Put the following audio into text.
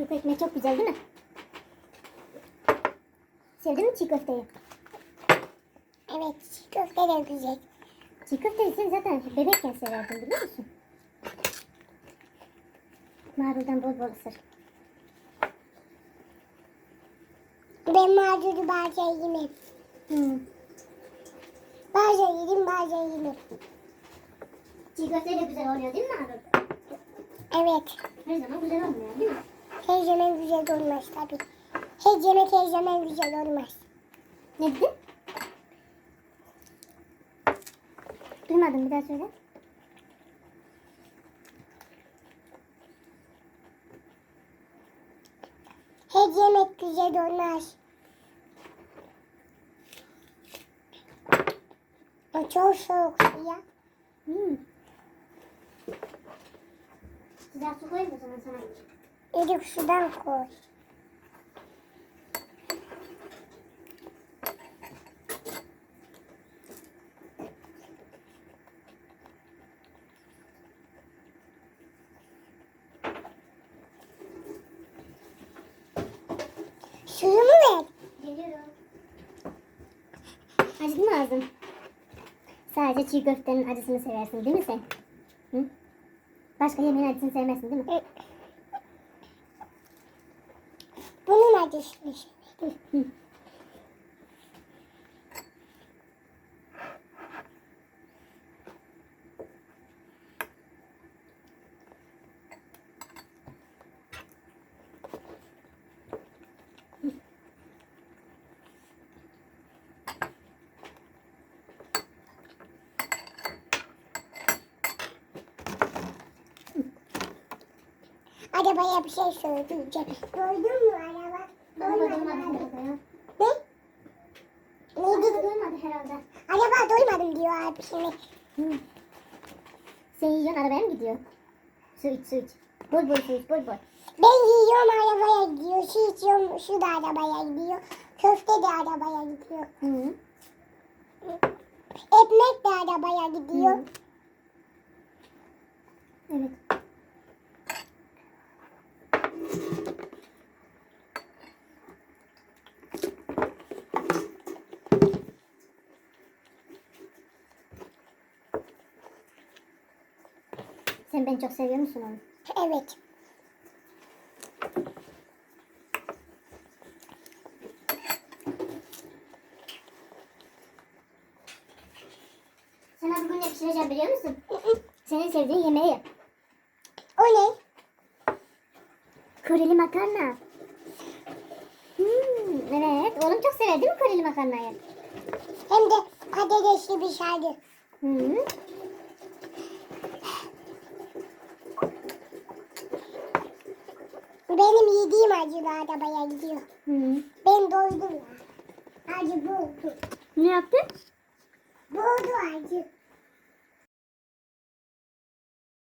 Yufka ekmek çok güzel değil mi? Sevdin mi çiğ köfteyi? Evet çiğ köfte de güzel. Çiğ köfteyi sen zaten bebekken severdin biliyor musun? Maruldan bol bol ısır. Ben macunu bazen yemem. Hmm. Bazen yedim bazen yemem. Çiğ köfte de güzel oluyor değil mi marul? Evet. Her zaman güzel olmuyor değil mi? Her zaman güzel olmaz tabii. Her yemek her zaman güzel olmaz. Ne dedin? Duymadım bir daha söyle. Her yemek güzel olmaz. O çok soğuk ya. Hmm. Sıcak su koyayım o zaman sana. Ilık sudan koy. Suyu mu ver? Geliyorum. Acıdı mı ağzın? Sadece çiğ köftenin acısını seversin değil mi sen? Hı? Başka yemeğin acısını sevmezsin değil mi? Bunun acısını. Arabaya bir şey söyleyeceğim. Doydun mu araba? Doymadı herhalde. Ne? Ne dedi? doymadı herhalde. Araba doymadım diyor abi şimdi. Hı. Sen yiyorsun arabaya mı gidiyor? Su iç su iç. Bol bol su iç bol bol. Ben yiyorum arabaya gidiyor. Şu içiyorum şu da arabaya gidiyor. Köfte de arabaya gidiyor. Hı. Ekmek de arabaya gidiyor. Hı. Evet. Sen beni çok seviyor musun onu? Evet. Sana bugün ne pişireceğim biliyor musun? Senin sevdiğin yemeği. O ne? Köreli makarna. Hmm, evet. Oğlum çok sever değil mi köreli makarnayı? Hem de patatesli bir şeydi. Hı. Benim yediğim acılı arabaya gidiyor. Hı. Ben doydum ya. Acı buldu. Ne yaptın? Buldu acı.